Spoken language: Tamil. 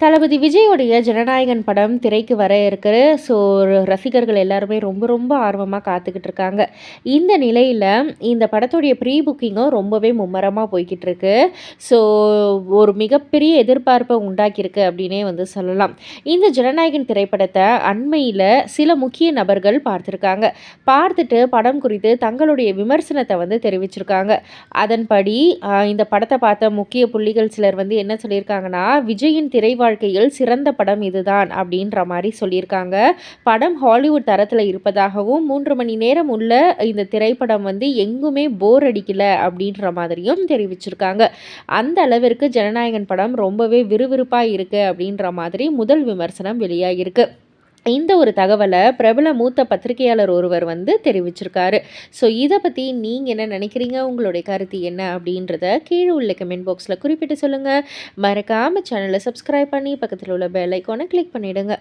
தளபதி விஜயோடைய ஜனநாயகன் படம் திரைக்கு வர இருக்கிற ஸோ ரசிகர்கள் எல்லாருமே ரொம்ப ரொம்ப ஆர்வமாக காத்துக்கிட்டு இருக்காங்க. இந்த நிலையில் இந்த படத்துடைய ப்ரீ புக்கிங்கும் ரொம்பவே மும்மரமாக போய்கிட்டு இருக்கு ஸோ ஒரு மிகப்பெரிய எதிர்பார்ப்பை உண்டாக்கியிருக்கு அப்படின்னே வந்து சொல்லலாம். இந்த ஜனநாயகன் திரைப்படத்தை அண்மையில் சில முக்கிய நபர்கள் பார்த்துருக்காங்க. பார்த்துட்டு படம் குறித்து தங்களுடைய விமர்சனத்தை வந்து தெரிவிச்சிருக்காங்க. அதன்படி இந்த படத்தை பார்த்த முக்கிய புள்ளிகள் சிலர் வந்து என்ன சொல்லியிருக்காங்கன்னா விஜயின் திரை வாழ்க்கையில் சிறந்த படம் இதுதான் அப்படின்ற மாதிரி சொல்லியிருக்காங்க. படம் ஹாலிவுட் தரத்தில் இருப்பதாகவும் மூன்று மணி நேரம் உள்ள இந்த திரைப்படம் வந்து எங்குமே போர் அடிக்கல அப்படின்ற மாதிரியும் தெரிவிச்சிருக்காங்க. அந்த அளவிற்கு ஜனநாயகன் படம் ரொம்பவே விறுவிறுப்பாக இருக்குது அப்படின்ற மாதிரி முதல் விமர்சனம் வெளியாகிருக்கு இந்த ஒரு தகவலை பிரபல மூத்த பத்திரிகையாளர் ஒருவர் வந்து தெரிவிச்சிருக்காரு. ஸோ இதை பற்றி நீங்கள் என்ன நினைக்கிறீங்க? உங்களுடைய கருத்து என்ன அப்படின்றத கீழே உள்ள கமெண்ட் பாக்ஸில் குறிப்பிட்டு சொல்லுங்கள் மறக்காமல் சேனலை சப்ஸ்கிரைப் பண்ணி பக்கத்தில் உள்ள பெல் ஐக்கானை கிளிக் பண்ணிவிடுங்க